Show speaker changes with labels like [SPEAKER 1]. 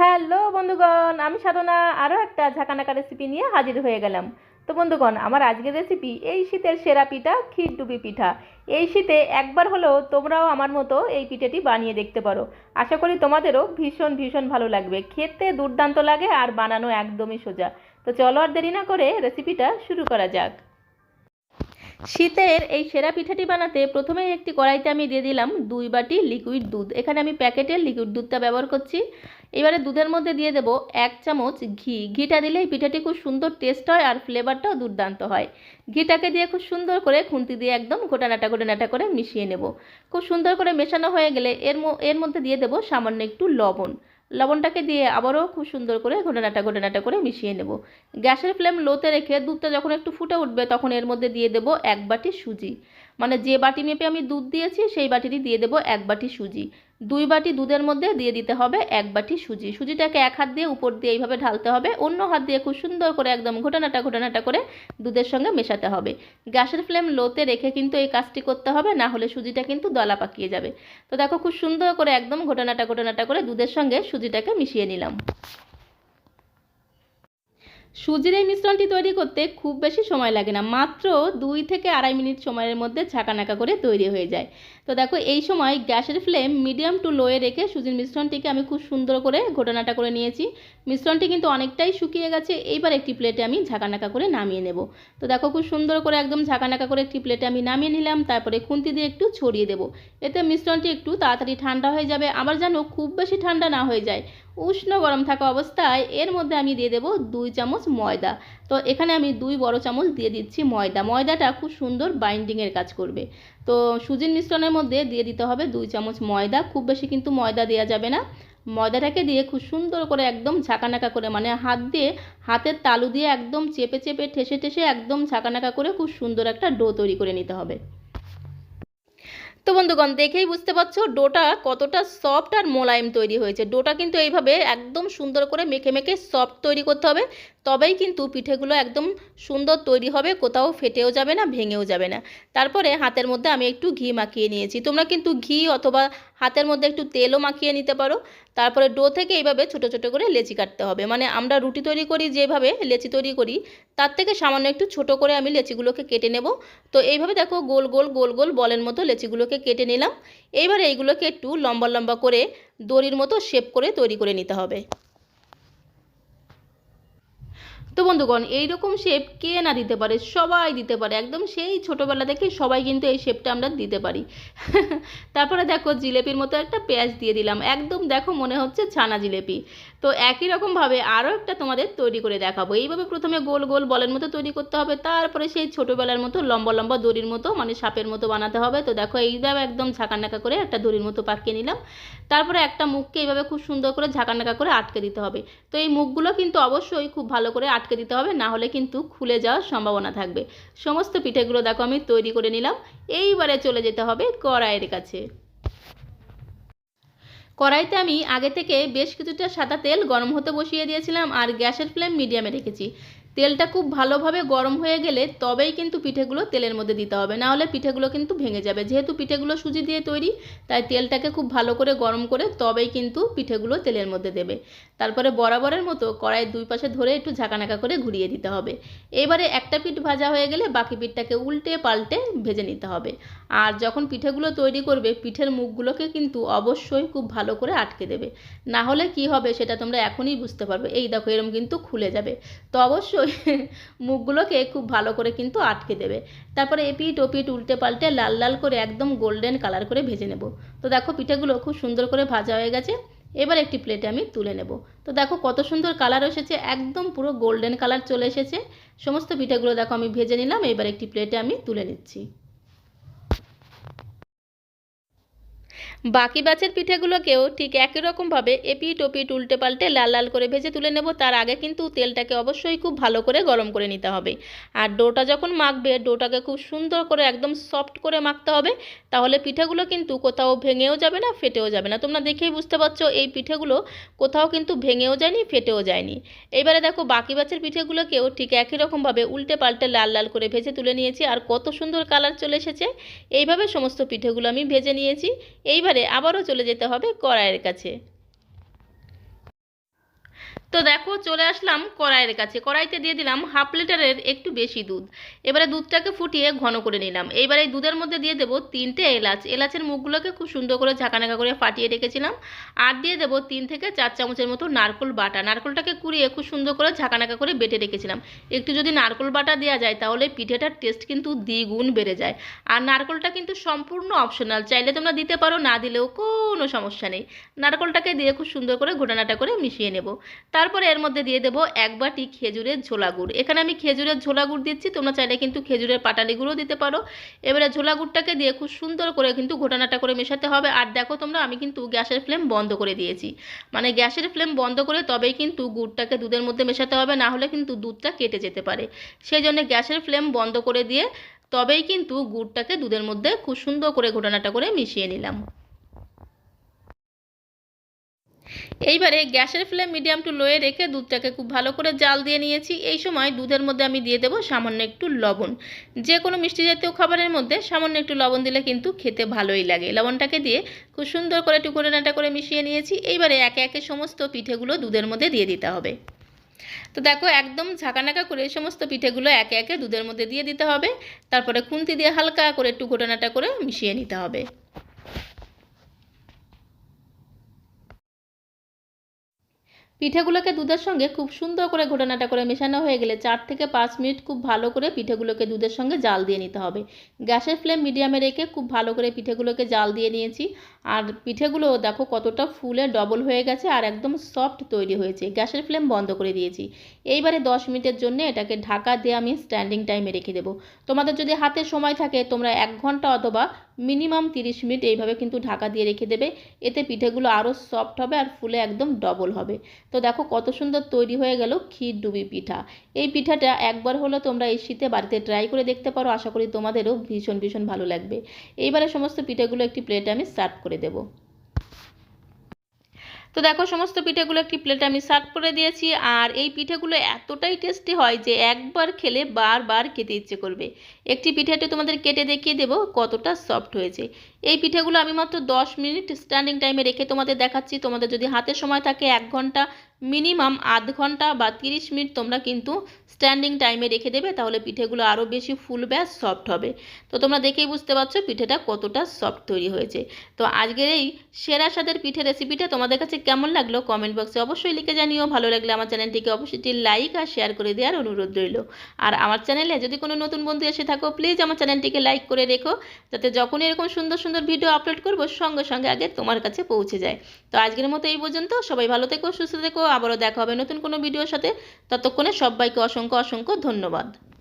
[SPEAKER 1] Hello বন্ধুগণ, আমি সাধনা। আরও একটা ঝাঁকানাকা রেসিপি নিয়ে হাজির হয়ে গেলাম। তো বন্ধুগণ, আমার আজকের রেসিপি এই শীতের সেরা পিঠা, ক্ষীর ডুবি পিঠা। এই শীতে একবার হলেও তোমরাও আমার মতো এই পিঠেটি বানিয়ে দেখতে পারো। আশা করি তোমাদেরও ভীষণ ভীষণ ভালো লাগবে। খেতে দুর্দান্ত লাগে আর বানানো একদমই সোজা। তো চলো আর দেরি না করে রেসিপিটা শুরু করা যাক। শীতের এই সেরা পিঠাটি বানাতে প্রথমেই একটি কড়াইতে আমি দিয়ে দিলাম দুই বাটি লিকুইড দুধ। এখানে আমি প্যাকেটের লিকুইড দুধটা ব্যবহার করছি। এবারে দুধের মধ্যে দিয়ে দেবো এক চামচ ঘি। ঘিটা দিলে পিঠাটি খুব সুন্দর টেস্ট হয় আর ফ্লেভারটাও দুর্দান্ত হয়। ঘিটাকে দিয়ে খুব সুন্দর করে খুন্তি দিয়ে একদম গোটানাটা গোটানাটা করে মিশিয়ে নেব। খুব সুন্দর করে মেশানো হয়ে গেলে এর এর মধ্যে দিয়ে দেবো সামান্য একটু লবণ। লবণটাকে দিয়ে আবারও খুব সুন্দর করে ঘোটা ঘটনাটা ঘটনাটা করে মিশিয়ে নেব। গ্যাসের ফ্লেম লোতে রেখে দুধটা যখন একটু ফুটে উঠবে তখন এর মধ্যে দিয়ে দেবো এক বাটি সুজি। মানে যে বাটি মেপে আমি দুধ দিয়েছি সেই বাটিটি দিয়ে দেবো এক বাটি সুজি। দুই বাটি দুধের মধ্যে দিয়ে দিতে হবে এক বাটি সুজি। সুজিটাকে এক হাত দিয়ে উপর দিয়ে এইভাবে ঢালতে হবে, অন্য হাত দিয়ে খুব সুন্দর করে একদম ঘটনাটা ঘটনাটা করে দুধের সঙ্গে মেশাতে হবে। গ্যাসের ফ্লেম লোতে রেখে কিন্তু এই কাজটি করতে হবে, না হলে সুজিটা কিন্তু দলা পাকিয়ে যাবে। তো দেখো খুব সুন্দর করে একদম ঘটনাটা ঘটনাটা করে দুধের সঙ্গে সুজিটাকে মিশিয়ে নিলাম। সুজির এই মিশ্রণটি তৈরি করতে খুব বেশি সময় লাগে না, মাত্র দুই থেকে আড়াই মিনিট সময়ের মধ্যে ঝাঁকানাকা করে তৈরি হয়ে যায়। তো দেখো, এই সময় গ্যাসের ফ্লেম মিডিয়াম টু লোয়ে রেখে সুজির মিশ্রণটিকে আমি খুব সুন্দর করে ঘটনাটা করে নিয়েছি। মিশ্রণটি কিন্তু অনেকটাই শুকিয়ে গেছে, এইবার একটি প্লেটে আমি ঝাঁকানাকা করে নামিয়ে নেব। তো দেখো, খুব সুন্দর করে একদম ঝাঁকানাকা করে একটি প্লেটে আমি নামিয়ে নিলাম, তারপরে খুন্তি দিয়ে একটু ছড়িয়ে দেবো। এতে মিশ্রণটি একটু তাড়াতাড়ি ঠান্ডা হয়ে যাবে, আবার যেন খুব বেশি ঠান্ডা না হয়ে যায়। উষ্ণ গরম থাকা অবস্থায় এর মধ্যে আমি দিয়ে দেবো দুই চামচ ময়দা। তো এখানে আমি দুই বড় চামচ দিয়ে দিচ্ছি ময়দা। ময়দাটা খুব সুন্দর বাইন্ডিংয়ের কাজ করবে। তো সুজির মিশ্রণের মধ্যে দিয়ে দিতে হবে দুই চামচ ময়দা, খুব বেশি কিন্তু ময়দা দেওয়া যাবে না। ময়দাটাকে দিয়ে খুব সুন্দর করে একদম ঝাঁকানাকা করে মানে হাত দিয়ে, হাতের তালু দিয়ে একদম চেপে চেপে, ঠেসে ঠেসে একদম ঝাঁকানাকা করে খুব সুন্দর একটা ডো তৈরি করে নিতে হবে। তো বন্ধুগণ, দেখেই বুঝতে পারছ, ডোটা কতটা সফট আর মোলায়েম তৈরি হয়েছে। ডোটা কিন্তু এইভাবে একদম সুন্দর করে মেখে মেখে সফট তৈরি করতে হবে। তবেই কিন্তু পিঠেগুলো একদম সুন্দর তৈরি হবে, কোথাও ফেটেও যাবে না, ভেঙেও যাবে না। তারপরে হাতের মধ্যে আমি একটু ঘি মাখিয়ে নিয়েছি। তোমরা কিন্তু ঘি অথবা হাতের মধ্যে একটু তেলও মাখিয়ে নিতে পারো। তারপরে ডো থেকে এইভাবে ছোটো ছোটো করে লেচি কাটতে হবে। মানে আমরা রুটি তৈরি করি, যেভাবে লেচি তৈরি করি, তার থেকে সামান্য একটু ছোট করে আমি লেচিগুলোকে কেটে নেব। তো এইভাবে দেখো গোল গোল গোল গোল বলের মতো লেচিগুলোকে কেটে নিলাম। এইবার এইগুলোকে একটু লম্বা লম্বা করে দড়ির মতো শেপ করে তৈরি করে নিতে হবে। তো বন্ধুগণ, এইরকম শেপ কে না দিতে পারে? সবাই দিতে পারে। একদম সেই ছোটোবেলা থেকে সবাই কিন্তু এই শেপটা আমরা দিতে পারি। তারপরে দেখো, জিলেপির মতো একটা পেঁয়াজ দিয়ে দিলাম। একদম দেখো, মনে হচ্ছে ছানা জিলেপি। তো একই রকমভাবে আরও একটা তোমাদের তৈরি করে দেখাবো। এইভাবে প্রথমে গোল গোল বলের মতো তৈরি করতে হবে। তারপরে সেই ছোটোবেলার মতো লম্বা লম্বা দড়ির মতো মানে সাপের মতো বানাতে হবে। তো দেখো এইভাবে একদম ঝাঁকানাকা করে একটা দড়ির মতো পাকিয়ে নিলাম। তারপরে একটা মুখকে এইভাবে খুব সুন্দর করে ঝাঁকানাকা করে আটকে দিতে হবে। তো এই মুখগুলো কিন্তু অবশ্যই খুব ভালো করে আটকে দিতে হবে, না হলে কিন্তু খুলে যাওয়ার সম্ভাবনা থাকবে। সমস্ত পিঠেগুলো দেখো আমি তৈরি করে নিলাম। এইবারে চলে যেতে হবে কড়াইয়ের কাছে। কড়াইতে আমি আগে থেকে বেশ কিছুটা সাদা তেল গরম হতে বসিয়ে দিয়েছিলাম আর গ্যাসের ফ্লেম মিডিয়ামে রেখেছি। তেলটা খুব ভালোভাবে গরম হয়ে গেলে তবেই কিন্তু পিঠেগুলো তেলের মধ্যে দিতে হবে। না হলে পিঠেগুলো কিন্তু ভেঙে যাবে। যেহেতু পিঠেগুলো সুজি দিয়ে তৈরি, তাই তেলটাকে খুব ভালো করে গরম করে তবেই কিন্তু পিঠেগুলো তেলের মধ্যে দেবে। তারপরে বরাবরের মতো কড়াইয়ের দুই পাশে ধরে একটু ঝাঁকানাকা করে ঘুরিয়ে দিতে হবে। এবারে একটা পিঠ ভাজা হয়ে গেলে বাকি পিঠটাকে উল্টে পাল্টে ভেজে নিতে হবে। আর যখন পিঠেগুলো তৈরি করবে, পিঠের মুখগুলোকে কিন্তু অবশ্যই খুব ভালো করে আটকে দেবে। না হলে কি হবে সেটা তোমরা এখনই বুঝতে পারবে। এই দেখো এরম কিন্তু খুলে যাবে। তো অবশ্যই মুখগুলোকে খুব ভালো করে কিন্তু আটকে দেবে। তারপরে এপিট ওপিট উল্টে পাল্টে লাল লাল করে একদম গোল্ডেন কালার করে ভেজে নেব। তো দেখো পিঠেগুলো খুব সুন্দর করে ভাজা হয়ে গেছে। এবার একটি প্লেটে আমি তুলে নেব। তো দেখো কত সুন্দর কালার এসেছে, একদম পুরো গোল্ডেন কালার চলে এসেছে। সমস্ত পিঠেগুলো দেখো আমি ভেজে নিলাম, এবার একটি প্লেটে আমি তুলে নিচ্ছি। বাকি ব্যাচের পিঠেগুলোকেও ঠিক একই রকমভাবে এপিট ওপিট উল্টে পাল্টে লাল লাল করে ভেজে তুলে নেব। তার আগে কিন্তু তেলটাকে অবশ্যই খুব ভালো করে গরম করে নিতে হবে। আর ডোটা যখন মাখবে, ডোটাকে খুব সুন্দর করে একদম সফট করে মাখতে হবে। তাহলে পিঠেগুলো কিন্তু কোথাও ভেঙেও যাবে না, ফেটেও যাবে না। তোমরা দেখেই বুঝতে পারছ, এই পিঠেগুলো কোথাও কিন্তু ভেঙেও যায়নি, ফেটেও যায়নি। এবারে দেখো, বাকি ব্যাচের পিঠেগুলোকেও ঠিক একই রকমভাবে উল্টে পাল্টে লাল লাল করে ভেজে তুলে নিয়েছি। আর কত সুন্দর কালার চলে এসেছে। এইভাবে সমস্ত পিঠেগুলো আমি ভেজে নিয়েছি। এইবারে আবারও চলে যেতে হবে কড়াইয়ের কাছে। তো দেখো চলে আসলাম কড়াইয়ের কাছে। কড়াইতে দিয়ে দিলাম হাফ লিটারের একটু বেশি দুধ। এবারে দুধটাকে ফুটিয়ে ঘন করে নিলাম। এবারে এই দুধের মধ্যে দিয়ে দেবো তিনটে এলাচ। এলাচের মুখগুলোকে খুব সুন্দর করে ঝাঁকানাকা করে ফাটিয়ে রেখেছিলাম। আর দিয়ে দেবো তিন থেকে চার চামচের মতো নারকোল বাটা। নারকোলটাকে কুড়িয়ে খুব সুন্দর করে ঝাঁকানাকা করে বেটে রেখেছিলাম। একটু যদি নারকোল বাটা দেওয়া যায় তাহলে পিঠেটার টেস্ট কিন্তু দ্বিগুণ বেড়ে যায়। আর নারকোলটা কিন্তু সম্পূর্ণ অপশনাল চাইলে তোমরা দিতে পারো, না দিলেও কোনো সমস্যা নেই। নারকোলটাকে দিয়ে খুব সুন্দর করে ঘোটানাটা করে মিশিয়ে নেব। তারপরে এর মধ্যে দিয়ে দেবো এক বাটি খেজুরের ঝোলা গুড়। এখানে আমি খেজুরের ঝোলা গুড় দিচ্ছি, তোমরা চাইলে কিন্তু খেজুরের পাটালি গুঁড়ো দিতে পারো। এবারে ঝোলা গুড়টাকে দিয়ে খুব সুন্দর করে কিন্তু ঘোটানাটা করে মেশাতে হবে। আর দেখো তোমরা, আমি কিন্তু গ্যাসের ফ্লেম বন্ধ করে দিয়েছি। মানে গ্যাসের ফ্লেম বন্ধ করে তবেই কিন্তু গুড়টাকে দুধের মধ্যে মেশাতে হবে, না হলে কিন্তু দুধটা কেটে যেতে পারে। সেই জন্য গ্যাসের ফ্লেম বন্ধ করে দিয়ে তবেই কিন্তু গুড়টাকে দুধের মধ্যে খুব সুন্দর করে ঘোটানাটা করে মিশিয়ে নিলাম। এইবারে গ্যাসের ফ্লেম মিডিয়াম টু লোয়ে রেখে দুধটাকে খুব ভালো করে জাল দিয়ে নিয়েছি। এই সময় দুধের মধ্যে আমি দিয়ে দেবো সামান্য একটু লবণ। যে কোনো মিষ্টি জাতীয় খাবারের মধ্যে সামান্য একটু লবণ দিলে কিন্তু খেতে ভালোই লাগে। লবণটাকে দিয়ে খুব সুন্দর করে টুকুরেনাটা করে মিশিয়ে নিয়েছি। এইবারে একে একে সমস্ত পিঠেগুলো দুধের মধ্যে দিয়ে দিতে হবে। তো দেখো একদম ঝাঁকানাকা করে এই সমস্ত পিঠেগুলো একে একে দুধের মধ্যে দিয়ে দিতে হবে। তারপরে খুন্তি দিয়ে হালকা করে একটু ঘোটানাটা করে মিশিয়ে নিতে হবে। পিঠেগুলোকে দুধের সঙ্গে খুব সুন্দর করে ঘটনাটা করে মেশানো হয়ে গেলে চার থেকে পাঁচ মিনিট খুব ভালো করে পিঠেগুলোকে দুধের সঙ্গে জাল দিয়ে নিতে হবে। গ্যাসের ফ্লেম মিডিয়ামে রেখে খুব ভালো করে পিঠেগুলোকে জাল দিয়ে নিয়েছি। আর পিঠেগুলো দেখো কতটা ফুলে ডবল হয়ে গেছে আর একদম সফট তৈরি হয়েছে। গ্যাসের ফ্লেম বন্ধ করে দিয়েছি। এইবারে দশ মিনিটের জন্য এটাকে ঢাকা দিয়ে আমি স্ট্যান্ডিং টাইমে রেখে দেবো। তোমাদের যদি হাতে সময় থাকে, তোমরা এক ঘণ্টা অথবা মিনিমাম তিরিশ মিনিট এইভাবে কিন্তু ঢাকা দিয়ে রেখে দেবে। এতে পিঠেগুলো আরও সফট হবে আর ফুলে একদম ডবল হবে। তো দেখো কত সুন্দর তৈরি হয়ে গেল ক্ষীর ডুবি পিঠা। এই পিঠাটা একবার হলো তোমরা এই শীতে বাড়িতে ট্রাই করে দেখতে পারো। আশা করি তোমাদেরও ভীষণ ভীষণ ভালো লাগবে। এইবারে সমস্ত পিঠেগুলো একটি প্লেটে আমি সার্ভ করে দেবো। তো দেখো সমস্ত পিঠেগুলো একটি প্লেটে আমি সার্ভ করে দিয়েছি। আর এই পিঠেগুলো এতটাই টেস্টি হয় যে একবার খেলে বারবার খেতে ইচ্ছে করবে। একটি পিঠেটা তোমাদের কেটে দেখিয়ে দেব কতটা সফট হয়েছে। এই পিঠেগুলো আমি মাত্র দশ মিনিট স্ট্যান্ডিং টাইমে রেখে তোমাদের দেখাচ্ছি। তোমাদের যদি হাতে সময় থাকে এক ঘণ্টা মিনিমাম আধ ঘণ্টা বা তিরিশ মিনিট তোমরা কিন্তু স্ট্যান্ডিং টাইমে রেখে দেবে, তাহলে পিঠেগুলো আরও বেশি ফুলবে আর সফট হবে। তো তোমরা দেখেই বুঝতে পারছ পিঠেটা কতটা সফট তৈরি হয়েছে। তো আজকের এই সেরা স্বাদের পিঠে রেসিপিটা তোমাদের কাছে কেমন লাগল কমেন্ট বক্সে অবশ্যই লিখে জানিও। ভালো লাগলে আমার চ্যানেলটিকে অবশ্যই লাইক আর শেয়ার করে দেওয়ার অনুরোধ রইল। আর আমার চ্যানেলে যদি কোনো নতুন বন্ধু এসে থাকো প্লিজ আমার চ্যানেলটিকে লাইক করে রেখো, যাতে যখনই এরকম সুন্দর সুন্দর ভিডিও আপলোড করব, সঙ্গে সঙ্গে আগে তোমার কাছে পৌঁছে যায়। তো আজকের মতো এই পর্যন্ত, সবাই ভালো থেকো, সুস্থ থেকো, আবারও দেখা হবে নতুন কোনো ভিডিওর সাথে। ততক্ষণে সবাইকে অসংখ্য অসংখ্য ধন্যবাদ।